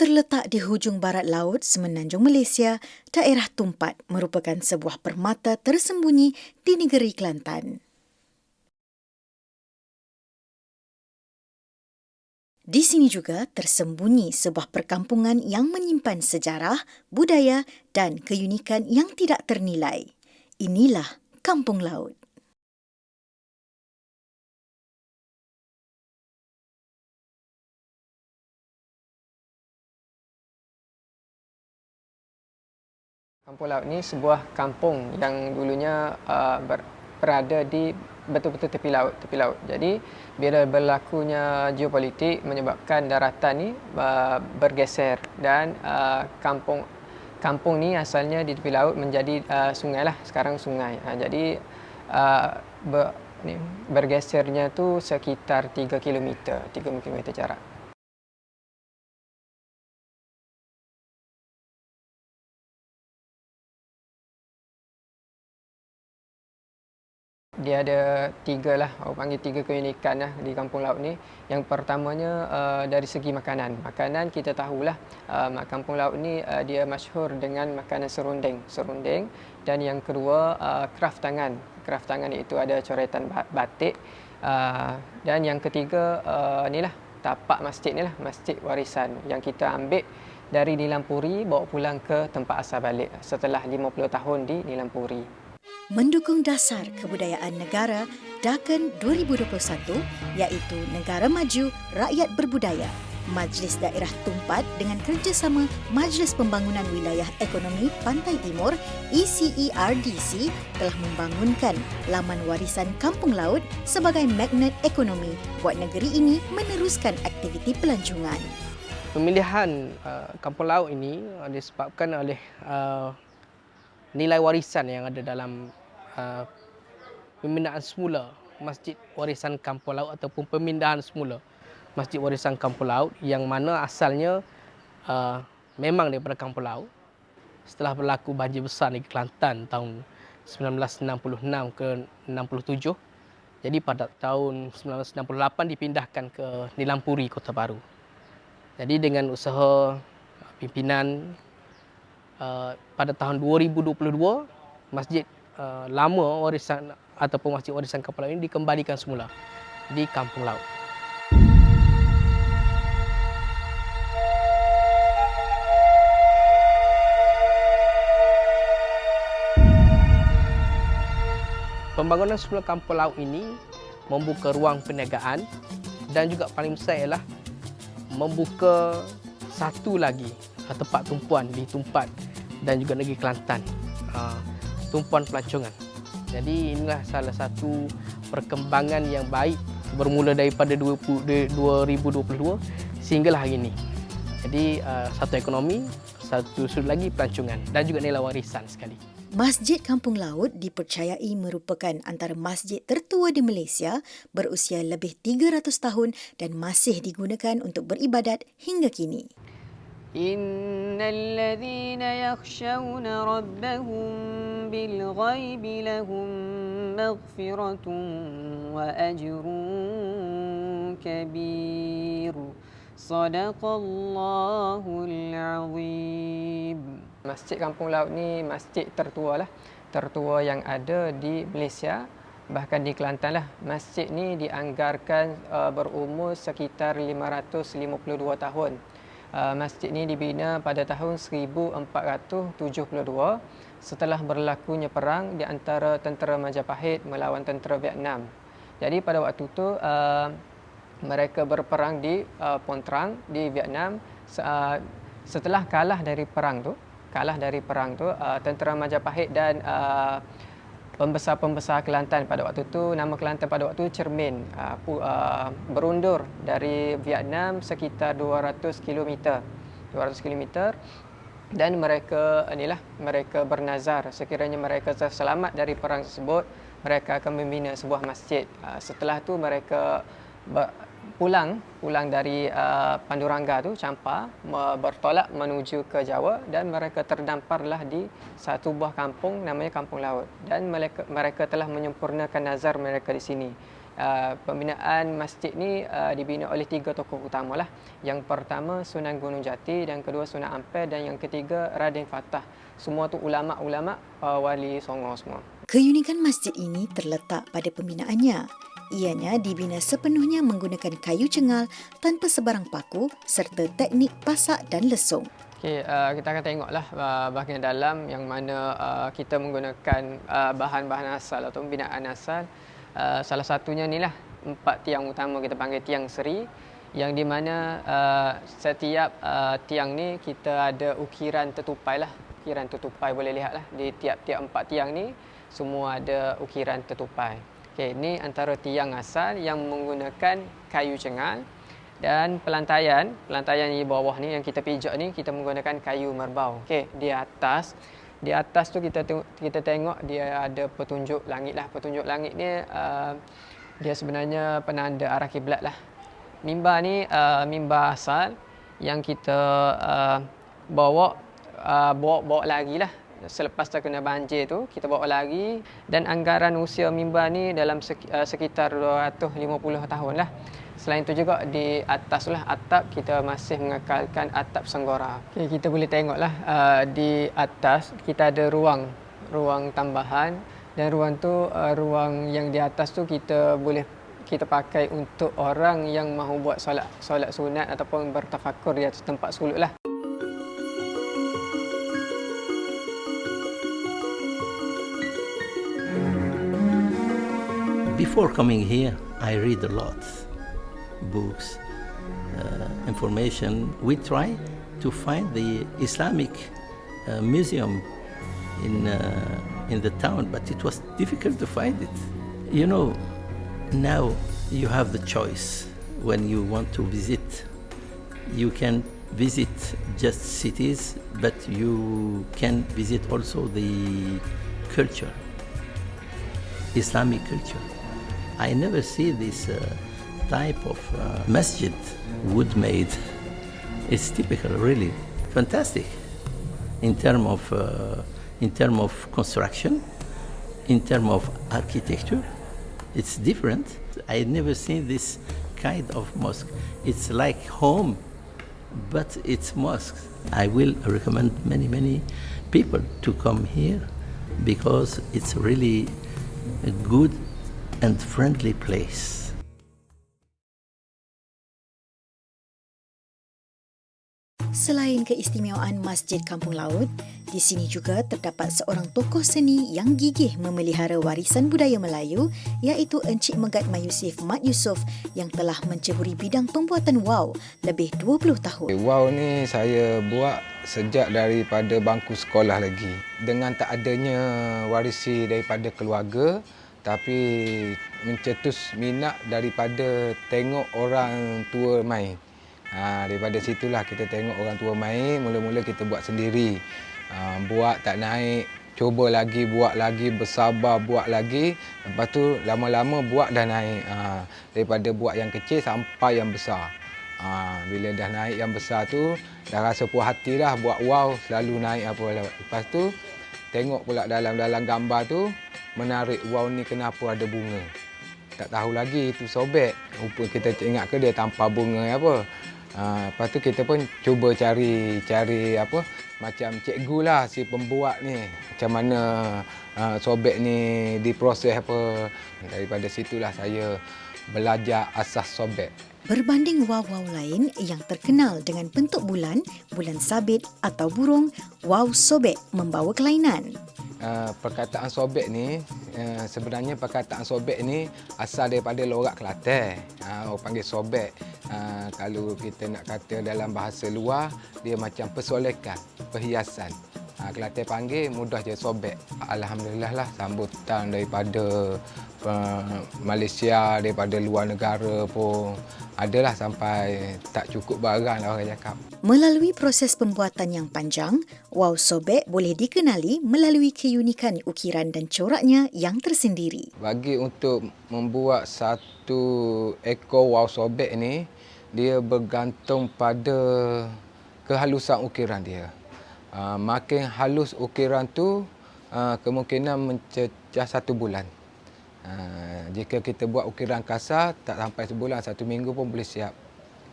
Terletak di hujung barat laut Semenanjung Malaysia, daerah Tumpat merupakan sebuah permata tersembunyi di negeri Kelantan. Di sini juga tersembunyi sebuah perkampungan yang menyimpan sejarah, budaya dan keunikan yang tidak ternilai. Inilah Kampung Laut. Kampung Laut ni sebuah kampung yang dulunya uh, ber, berada di betul-betul tepi laut, tepi laut. Jadi bila berlakunya geopolitik menyebabkan daratan ni uh, bergeser dan uh, kampung kampung ni asalnya di tepi laut menjadi uh, sungai lah, sekarang sungai. Uh, jadi uh, ber, ni, bergesernya tu sekitar 3 km, 3 km jarak. Dia ada tiga lah, orang panggil tiga keunikan lah di kampung laut ni. Yang pertamanya uh, dari segi makanan. Makanan kita tahulah uh, kampung laut ni uh, dia masyhur dengan makanan serundeng. Serundeng. Dan yang kedua uh, tangan. Kraft tangan itu ada coretan batik. Uh, dan yang ketiga uh, ni lah tapak masjid ni lah. Masjid warisan yang kita ambil dari Nilampuri bawa pulang ke tempat asal balik setelah 50 tahun di Nilampuri mendukung dasar kebudayaan negara DAKEN 2021 iaitu Negara Maju Rakyat Berbudaya. Majlis Daerah Tumpat dengan kerjasama Majlis Pembangunan Wilayah Ekonomi Pantai Timur ECERDC telah membangunkan laman warisan Kampung Laut sebagai magnet ekonomi buat negeri ini meneruskan aktiviti pelancongan. Pemilihan uh, Kampung Laut ini uh, disebabkan oleh uh, nilai warisan yang ada dalam Uh, pemindahan semula Masjid Warisan Kampung Laut ataupun pemindahan semula. Masjid Warisan Kampung Laut yang mana asalnya uh, memang daripada Kampung Laut. Setelah berlaku banjir besar di Kelantan tahun 1966 ke 67 jadi pada tahun 1968 dipindahkan ke Nilampuri Kota Baru. Jadi dengan usaha pimpinan uh, pada tahun 2022 masjid uh, lama warisan ataupun masjid warisan kapal laut ini dikembalikan semula di kampung laut. Pembangunan semula kampung laut ini membuka ruang perniagaan dan juga paling besar ialah membuka satu lagi tempat tumpuan di Tumpat dan juga negeri Kelantan. Uh, tumpuan pelancongan. Jadi inilah salah satu perkembangan yang baik bermula daripada 2022 sehinggalah hari ini. Jadi uh, satu ekonomi, satu sudut lagi pelancongan dan juga nilai warisan sekali. Masjid Kampung Laut dipercayai merupakan antara masjid tertua di Malaysia berusia lebih 300 tahun dan masih digunakan untuk beribadat hingga kini. إن الذين يخشون ربهم بالغيب لهم مغفرة وأجر كبير صدق الله العظيم Masjid Kampung Laut ni masjid tertua lah tertua yang ada di Malaysia bahkan di Kelantan lah masjid ni dianggarkan uh, berumur sekitar 552 tahun Uh, masjid ini dibina pada tahun 1472 setelah berlakunya perang di antara tentera Majapahit melawan tentera Vietnam. Jadi pada waktu itu uh, mereka berperang di uh, Pontrang di Vietnam uh, setelah kalah dari perang tu kalah dari perang tu uh, tentera Majapahit dan uh, pembesar-pembesar Kelantan pada waktu itu nama Kelantan pada waktu itu cermin uh, uh, berundur dari Vietnam sekitar 200 km 200 km dan mereka inilah mereka bernazar. Sekiranya mereka selamat dari perang tersebut mereka akan membina sebuah masjid. Uh, setelah itu mereka pulang pulang dari uh, Panduranga tu Campa bertolak menuju ke Jawa dan mereka terdamparlah di satu buah kampung namanya Kampung Laut dan mereka mereka telah menyempurnakan nazar mereka di sini Uh, pembinaan masjid ni uh, dibina oleh tiga tokoh utama lah. Yang pertama Sunan Gunung Jati, dan kedua Sunan Ampel dan yang ketiga Raden Fatah. Semua tu ulama-ulama uh, wali Songo semua. Keunikan masjid ini terletak pada pembinaannya. Ianya dibina sepenuhnya menggunakan kayu cengal tanpa sebarang paku serta teknik pasak dan lesung. Okay, uh, kita akan tengoklah uh, bahagian dalam yang mana uh, kita menggunakan uh, bahan-bahan asal atau binaan asal. Uh, salah satunya ni lah empat tiang utama kita panggil tiang seri yang di mana uh, setiap uh, tiang ni kita ada ukiran tertupai lah. Ukiran tertupai boleh lihat lah di tiap-tiap empat tiang ni semua ada ukiran tertupai. Okay, ini antara tiang asal yang menggunakan kayu cengal dan pelantaian, pelantaian di bawah ni yang kita pijak ni kita menggunakan kayu merbau. Okey, di atas di atas tu kita tengok, kita tengok dia ada petunjuk langit lah. Petunjuk langit ni uh, dia sebenarnya penanda arah kiblat lah. Mimbar ni uh, mimbar asal yang kita uh, bawa uh, bawa bawa lagi lah selepas terkena banjir tu kita bawa lagi dan anggaran usia mimbar ni dalam uh, sekitar 250 tahun lah Selain itu juga di atas lah atap kita masih mengekalkan atap senggora. Okay, kita boleh tengoklah uh, di atas kita ada ruang ruang tambahan dan ruang tu uh, ruang yang di atas tu kita boleh kita pakai untuk orang yang mahu buat solat solat sunat ataupun bertafakur di atas tempat suluk lah. Before coming here, I read a lot. books, uh, information. We try to find the Islamic uh, museum in uh, in the town, but it was difficult to find it. You know, now you have the choice when you want to visit. You can visit just cities, but you can visit also the culture, Islamic culture. I never see this. Uh, type of uh, masjid, wood made. It's typical, really fantastic in term of uh, in term of construction, in term of architecture. It's different. I never seen this kind of mosque. It's like home, but it's mosque. I will recommend many many people to come here because it's really good and friendly place. Selain keistimewaan Masjid Kampung Laut, di sini juga terdapat seorang tokoh seni yang gigih memelihara warisan budaya Melayu iaitu Encik Megat Mayusif Mat Yusof yang telah menceburi bidang pembuatan wow lebih 20 tahun. Wow ni saya buat sejak daripada bangku sekolah lagi. Dengan tak adanya warisi daripada keluarga tapi mencetus minat daripada tengok orang tua main. Ha, daripada situlah kita tengok orang tua main, mula-mula kita buat sendiri. Ha, buat tak naik, cuba lagi, buat lagi, bersabar, buat lagi. Lepas tu lama-lama buat dah naik. Ha, daripada buat yang kecil sampai yang besar. Ha, bila dah naik yang besar tu, dah rasa puas hati dah buat wow, selalu naik apa. Lepas tu, tengok pula dalam-dalam gambar tu, menarik wow ni kenapa ada bunga. Tak tahu lagi itu sobek. Rupa kita ingat ke dia tanpa bunga apa. Ha, lepas tu kita pun cuba cari cari apa macam cikgu lah si pembuat ni macam mana uh, sobek ni diproses apa daripada situlah saya belajar asas sobek Berbanding wow-wow lain yang terkenal dengan bentuk bulan, bulan sabit atau burung, wow sobek membawa kelainan. Uh, perkataan sobek ni uh, sebenarnya perkataan sobek ni asal daripada lorak Kelantan. Uh, orang panggil sobek. Uh, kalau kita nak kata dalam bahasa luar dia macam persolekan, perhiasan. Uh, Kelantan panggil mudah je sobek. Alhamdulillah lah sambutan daripada uh, Malaysia, daripada luar negara pun adalah sampai tak cukup barang lah orang cakap. Melalui proses pembuatan yang panjang, wow sobek boleh dikenali melalui keunikan ukiran dan coraknya yang tersendiri. Bagi untuk membuat satu ekor wow sobek ni, dia bergantung pada kehalusan ukiran dia. Uh, makin halus ukiran tu, uh, kemungkinan mencecah satu bulan. Uh, jika kita buat ukiran kasar, tak sampai sebulan, satu minggu pun boleh siap.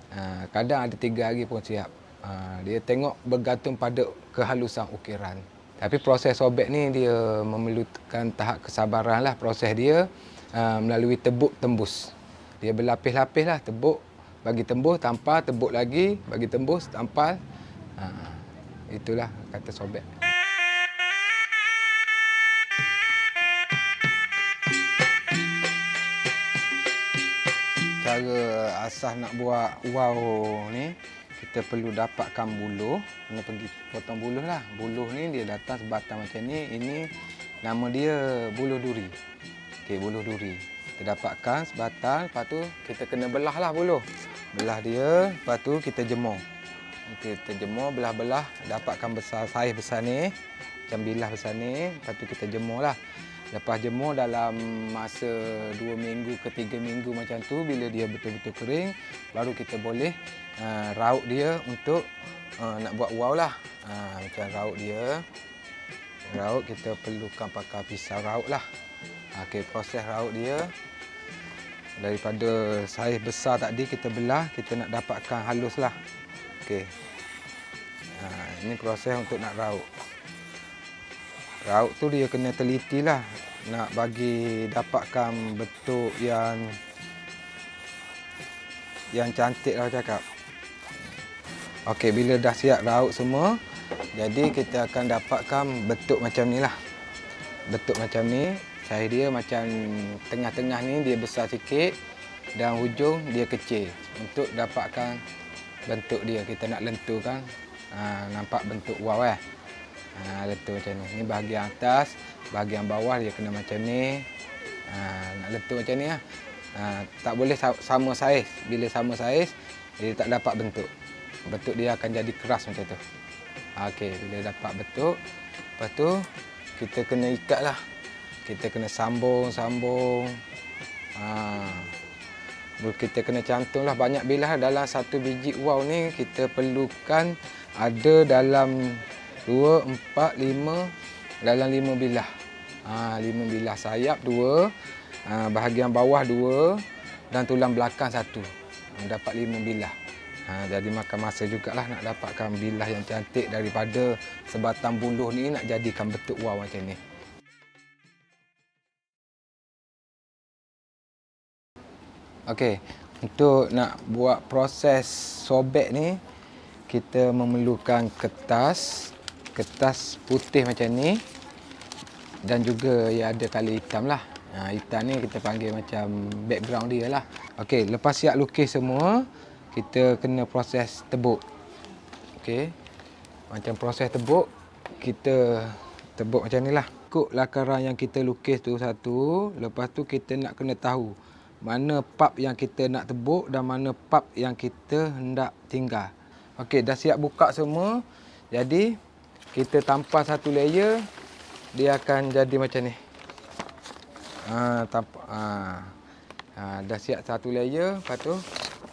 Uh, kadang ada tiga hari pun siap. Uh, dia tengok bergantung pada kehalusan ukiran. Tapi proses sobek ni dia memerlukan tahap kesabaran lah proses dia uh, melalui tebuk tembus. Dia berlapis-lapis lah tebuk bagi tembus, tampal, tebuk lagi, bagi tembus, tampal. Uh, itulah kata sobek. Cara asas nak buat wow ni, kita perlu dapatkan buluh. Kena pergi potong buluh lah. Buluh ni dia datang sebatang macam ni. Ini nama dia buluh duri. Okey, buluh duri. Kita dapatkan sebatang, lepas tu kita kena belah lah buluh. Belah dia, lepas tu kita jemur. Kita jemur, belah-belah, dapatkan besar, saiz besar ni. Macam bilah besar ni, lepas tu kita jemur lah. Lepas jemur dalam masa dua minggu ke tiga minggu macam tu, bila dia betul-betul kering, baru kita boleh uh, raut dia untuk uh, nak buat wow lah. Uh, macam raut dia. Raut kita perlukan pakai pisau raut lah. Okey, proses raut dia. Daripada saiz besar tadi kita belah, kita nak dapatkan halus lah. Okey. Uh, ini proses untuk nak raut. Raut tu dia kena teliti lah nak bagi dapatkan bentuk yang yang cantik lah cakap. Okey, bila dah siap raut semua, jadi kita akan dapatkan bentuk macam ni lah. Bentuk macam ni, saiz dia macam tengah-tengah ni dia besar sikit dan hujung dia kecil. Untuk dapatkan bentuk dia, kita nak lenturkan. Ha, nampak bentuk wow eh. Ha, letup macam ni. Ni bahagian atas, bahagian bawah dia kena macam ni. Ha, nak letup macam ni lah. Ha, tak boleh sama saiz. Bila sama saiz, dia tak dapat bentuk. Bentuk dia akan jadi keras macam tu. Ha, Okey, bila dapat bentuk, lepas tu kita kena ikat lah. Kita kena sambung, sambung. Ha, kita kena cantum lah banyak bilah dalam satu biji wow ni kita perlukan ada dalam dua, empat, lima dalam lima bilah. Ha, lima bilah sayap dua, ha, bahagian bawah dua dan tulang belakang satu. Ha, dapat lima bilah. Ha, jadi makan masa jugalah nak dapatkan bilah yang cantik daripada sebatang buluh ni nak jadikan bentuk wow macam ni. Okey, untuk nak buat proses sobek ni kita memerlukan kertas kertas putih macam ni dan juga ya ada kala hitam lah. Ha, hitam ni kita panggil macam background dia lah. Okey, lepas siap lukis semua, kita kena proses tebuk. Okey. Macam proses tebuk, kita tebuk macam ni lah. Ikut lakaran yang kita lukis tu satu, lepas tu kita nak kena tahu mana pap yang kita nak tebuk dan mana pap yang kita hendak tinggal. Okey, dah siap buka semua. Jadi, kita tampal satu layer dia akan jadi macam ni ha, tampak, ha. Ha, dah siap satu layer lepas tu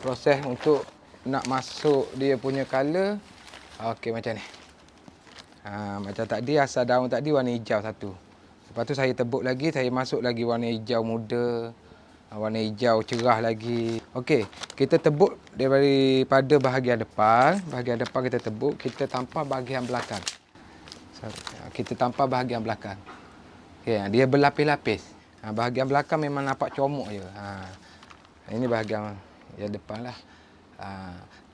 proses untuk nak masuk dia punya color okey macam ni ha, macam tadi asal daun tadi warna hijau satu lepas tu saya tebuk lagi saya masuk lagi warna hijau muda warna hijau cerah lagi okey kita tebuk daripada bahagian depan bahagian depan kita tebuk kita tampal bahagian belakang kita tampal bahagian belakang. Okay, dia berlapis-lapis. Ha, bahagian belakang memang nampak comok je. Ha, ini bahagian yang depan lah. Ha,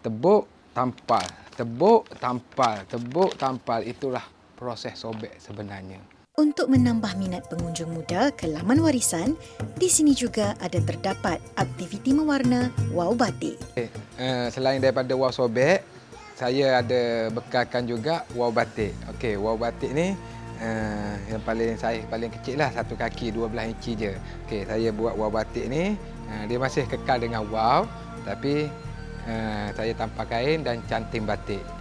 tebuk, tampal. Tebuk, tampal. Tebuk, tampal. Itulah proses sobek sebenarnya. Untuk menambah minat pengunjung muda ke laman warisan, di sini juga ada terdapat aktiviti mewarna wow batik. Okay, uh, selain daripada wow sobek, saya ada bekalkan juga wow batik. Okey, wow batik ni uh, yang paling saya paling kecil lah satu kaki 12 inci je. Okey, saya buat wow batik ni uh, dia masih kekal dengan wow tapi uh, saya tanpa kain dan canting batik.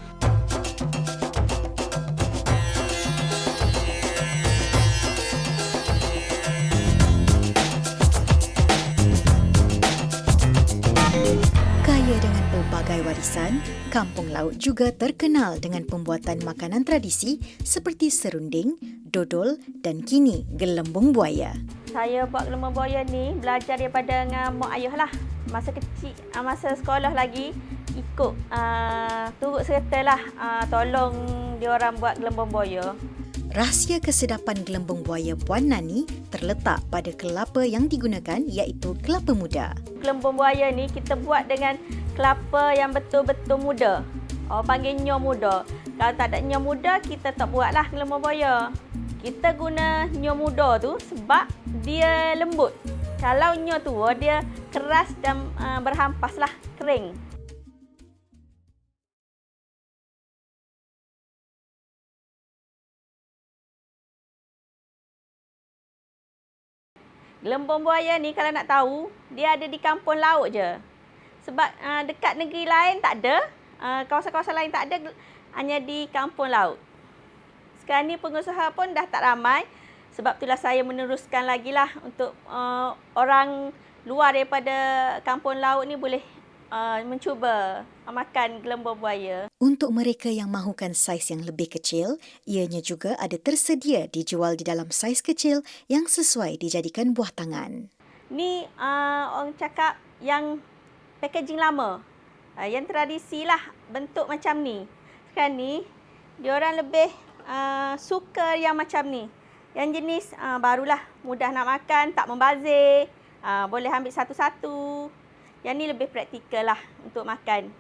Warisan, Kampung Laut juga terkenal dengan pembuatan makanan tradisi seperti serunding, dodol dan kini gelembung buaya. Saya buat gelembung buaya ni belajar daripada dengan mak ayah lah. Masa kecil, ah, masa sekolah lagi ikut uh, turut serta lah uh, tolong diorang buat gelembung buaya. Rahsia kesedapan gelembung buaya Puan Nani terletak pada kelapa yang digunakan iaitu kelapa muda. Gelembung buaya ni kita buat dengan kelapa yang betul-betul muda. Orang panggil nyo muda. Kalau tak ada nyo muda, kita tak buatlah gelembung buaya. Kita guna nyo muda tu sebab dia lembut. Kalau nyo tua, dia keras dan uh, berhampas lah, kering. Gelembung buaya ni kalau nak tahu, dia ada di kampung laut je. Sebab uh, dekat negeri lain tak ada, uh, kawasan-kawasan lain tak ada, hanya di kampung laut. Sekarang ni pengusaha pun dah tak ramai. Sebab itulah saya meneruskan lagi lah untuk uh, orang luar daripada kampung laut ni boleh uh, mencuba makan gelembung buaya. Untuk mereka yang mahukan saiz yang lebih kecil, ianya juga ada tersedia dijual di dalam saiz kecil yang sesuai dijadikan buah tangan. Ni uh, orang cakap yang packaging lama. Uh, yang tradisi lah bentuk macam ni. Sekarang ni, diorang lebih uh, suka yang macam ni. Yang jenis uh, barulah mudah nak makan, tak membazir. Uh, boleh ambil satu-satu. Yang ni lebih praktikal lah untuk makan.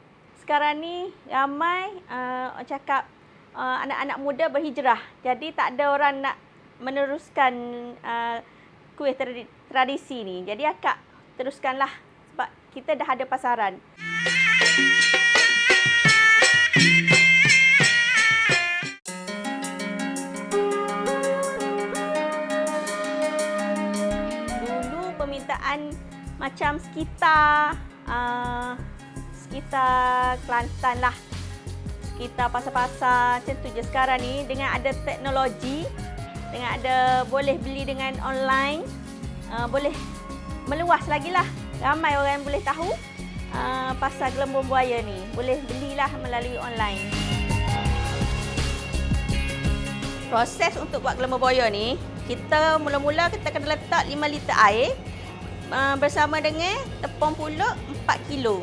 Sekarang ni ramai uh, cakap uh, anak-anak muda berhijrah. Jadi tak ada orang nak meneruskan uh, kuih tradisi ni. Jadi akak teruskanlah kita dah ada pasaran. Dulu permintaan macam sekitar uh, sekitar Kelantan lah. Sekitar pasar-pasar macam tu je sekarang ni dengan ada teknologi dengan ada boleh beli dengan online uh, boleh meluas lagi lah. Ramai orang yang boleh tahu uh, pasar gelembung buaya ni. Boleh belilah melalui online. Proses untuk buat gelembung buaya ni, kita mula-mula kita kena letak 5 liter air uh, bersama dengan tepung pulut 4 kilo.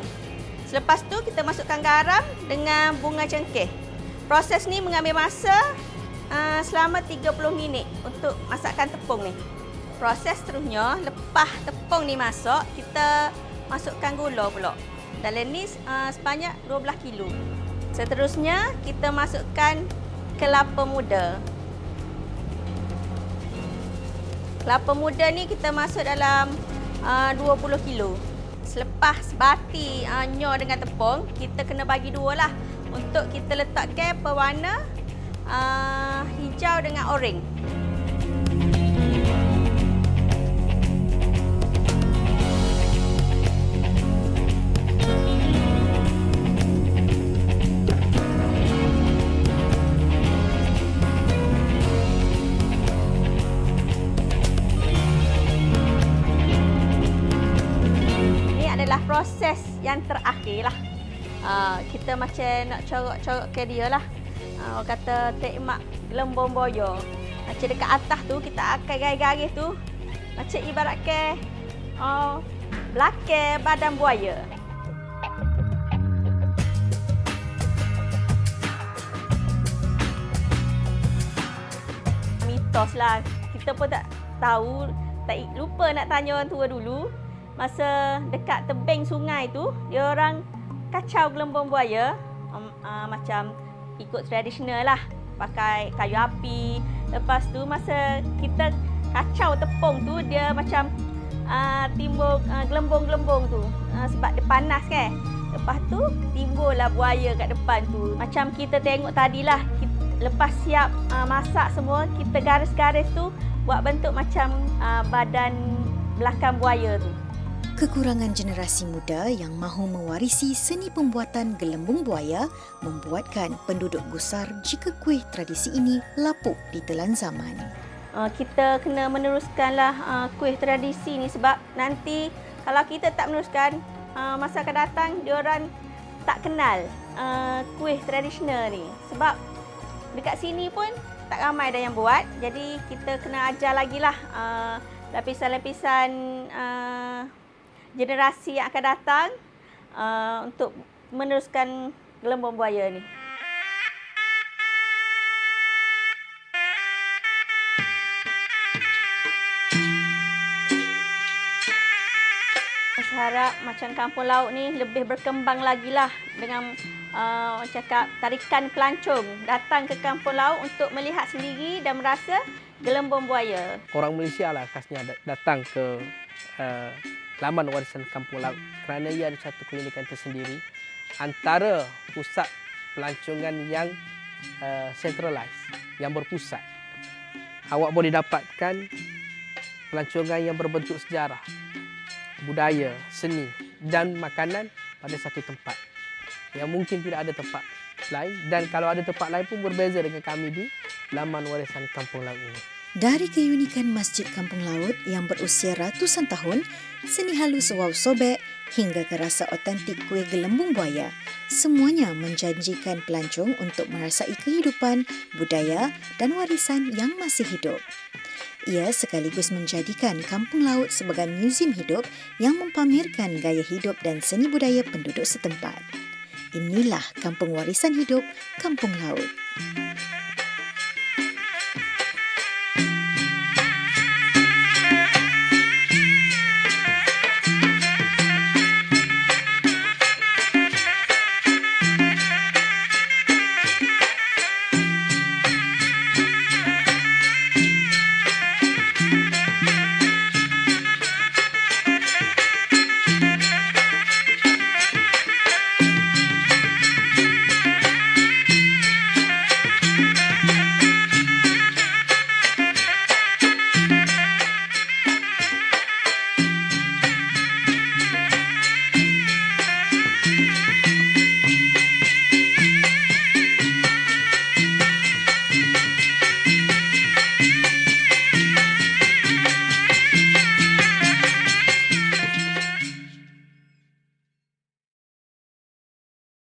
Selepas tu kita masukkan garam dengan bunga cengkeh. Proses ni mengambil masa uh, selama 30 minit untuk masakkan tepung ni. Proses seterusnya, lepas tepung ni masuk, kita masukkan gula pula. Dalam ni uh, sebanyak 12 kilo. Seterusnya, kita masukkan kelapa muda. Kelapa muda ni kita masuk dalam uh, 20 kilo. Selepas bati uh, nyor dengan tepung, kita kena bagi dua lah untuk kita letakkan pewarna uh, hijau dengan oranye. Macam nak corok-corok ke dia lah. Uh, orang kata tekmak gelembung boyo. Macam dekat atas tu kita akan garis-garis tu. Macam ibarat ke uh, belakang badan buaya. Mitos lah. Kita pun tak tahu. Tak lupa nak tanya orang tua dulu masa dekat tebing sungai tu dia orang kacau gelembung buaya um, uh, macam ikut tradisional lah. Pakai kayu api. Lepas tu masa kita kacau tepung tu dia macam uh, timbul uh, gelembung-gelembung tu. Uh, sebab dia panas kan. Lepas tu timbullah buaya kat depan tu. Macam kita tengok tadilah kita, lepas siap uh, masak semua kita garis-garis tu buat bentuk macam uh, badan belakang buaya tu Kekurangan generasi muda yang mahu mewarisi seni pembuatan gelembung buaya membuatkan penduduk gusar jika kuih tradisi ini lapuk di telan zaman. Uh, kita kena meneruskanlah uh, kuih tradisi ini sebab nanti kalau kita tak meneruskan uh, masa akan datang diorang tak kenal kuih tradisional ni sebab dekat sini pun tak ramai ada yang buat jadi kita kena ajar lagi lah lapisan-lapisan generasi yang akan datang uh, untuk meneruskan gelembung buaya ni. Saya harap macam kampung laut ni lebih berkembang lagi lah dengan uh, orang cakap tarikan pelancong datang ke kampung laut untuk melihat sendiri dan merasa gelembung buaya. Orang Malaysia lah khasnya dat- datang ke uh, laman warisan kampung laut kerana ia ada satu keunikan tersendiri antara pusat pelancongan yang uh, centralized, yang berpusat. Awak boleh dapatkan pelancongan yang berbentuk sejarah, budaya, seni dan makanan pada satu tempat. Yang mungkin tidak ada tempat lain dan kalau ada tempat lain pun berbeza dengan kami di laman warisan kampung laut ini. Dari keunikan Masjid Kampung Laut yang berusia ratusan tahun, seni halus wow sobek hingga ke rasa otentik kuih gelembung buaya, semuanya menjanjikan pelancong untuk merasai kehidupan, budaya dan warisan yang masih hidup. Ia sekaligus menjadikan Kampung Laut sebagai muzium hidup yang mempamerkan gaya hidup dan seni budaya penduduk setempat. Inilah Kampung Warisan Hidup Kampung Laut.